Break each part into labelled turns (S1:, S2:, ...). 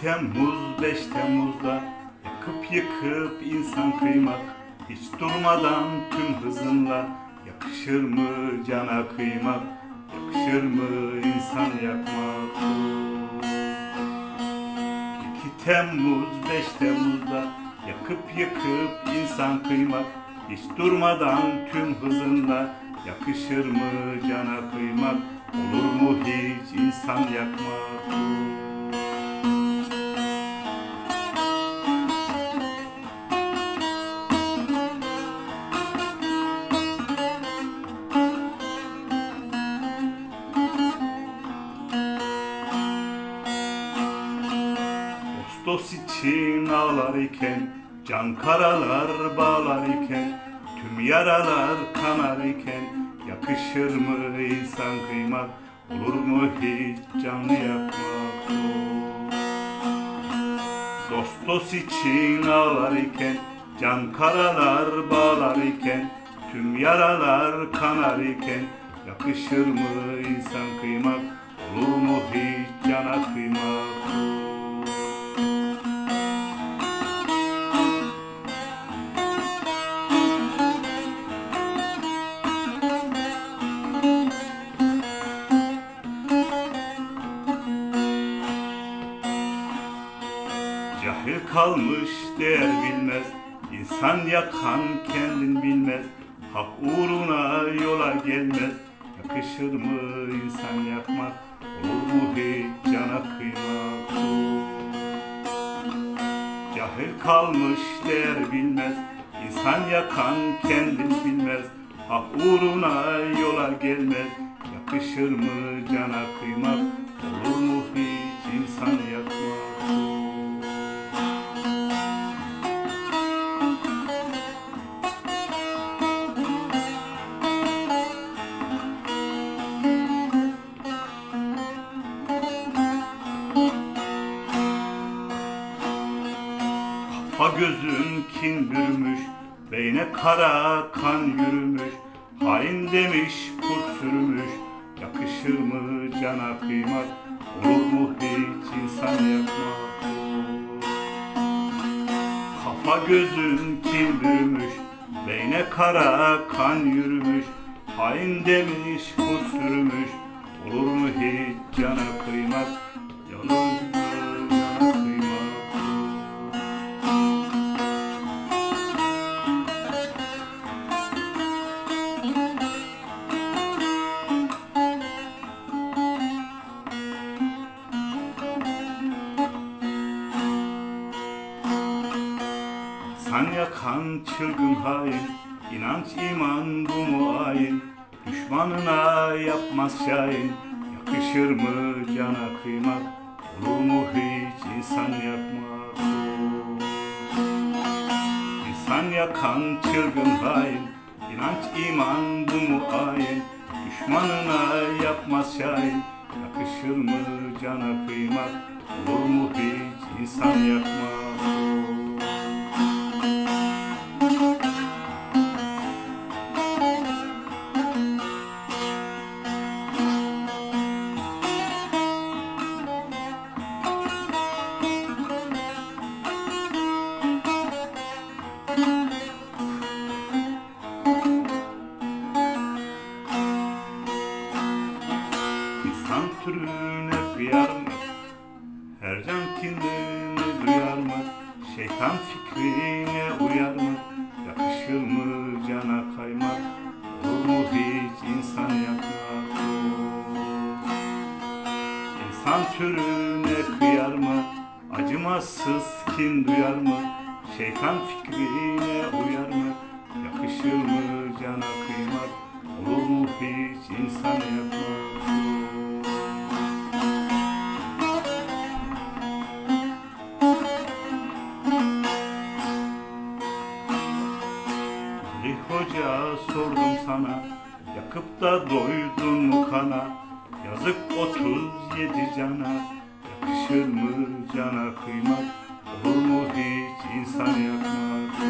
S1: Temmuz 5 Temmuz'da yakıp yıkıp insan kıymak hiç durmadan tüm hızınla yakışır mı cana kıymak yakışır mı insan yakmak? 2 Temmuz 5 Temmuz'da yakıp yıkıp insan kıymak hiç durmadan tüm hızınla yakışır mı cana kıymak? Olur mu hiç insan yakmak Ağustos için ağlar iken Can karalar bağlar iken Tüm yaralar kanar iken Yakışır mı insan kıymak Olur mu hiç canlı yakmak Dostos için ağlar iken Can karalar bağlar iken Tüm yaralar kanar iken Yakışır mı insan kıymak Olur mu hiç cana kıymak Cahil kalmış değer bilmez. İnsan yakan kendin bilmez. Hak uğruna yola gelmez. Yakışır mı insan yakmak? Olur mu hiç cana kıymak? Cahil kalmış değer bilmez. İnsan yakan kendin bilmez. Hak uğruna yola gelmez. Yakışır mı cana kıymak? Olur mu hiç insan yakmak Gözün kin bürümüş, beyne kara kan yürümüş, hain demiş kurt sürmüş, yakışır mı cana kıymak, olur mu hiç insan yakmak? Kafa gözün kin bürümüş, beyne kara kan yürümüş, hain demiş kurt sürmüş, olur mu hiç cana kıymak, olur Sen yakan çılgın hain inanç iman bu mu ayin Düşmanına yapmaz şahin Yakışır mı cana kıymak? Olur mu hiç insan yakmak İnsan yakan çılgın hain inanç iman bu mu ayin Düşmanına yapmaz şahin Yakışır mı cana kıymak? Olur mu hiç insan yakmak türüne kıyar mı? Her can kindini duyar mı? Şeytan fikrine uyar mı? Yakışır mı cana kaymak? Olur mu hiç insan yakmak? İnsan türüne kıyar mı? Acımasız kin duyar mı? Şeytan fikrine uyar mı? Yakışır mı cana kıymak? Olur mu hiç insan yakmak? Ali Hoca sordum sana Yakıp da doydun mu kana? Yazık 37 cana Yakışır mı cana kıymak? Olur mu hiç insan yakmak?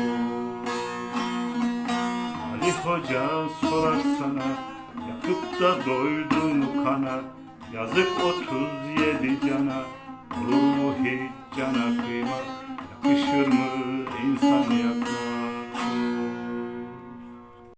S1: Ali Hoca sorar sana Yakıp da doydun mu kana? Yazık 37 cana Olur mu hiç cana kıymak? Yakışır mı insan yakmak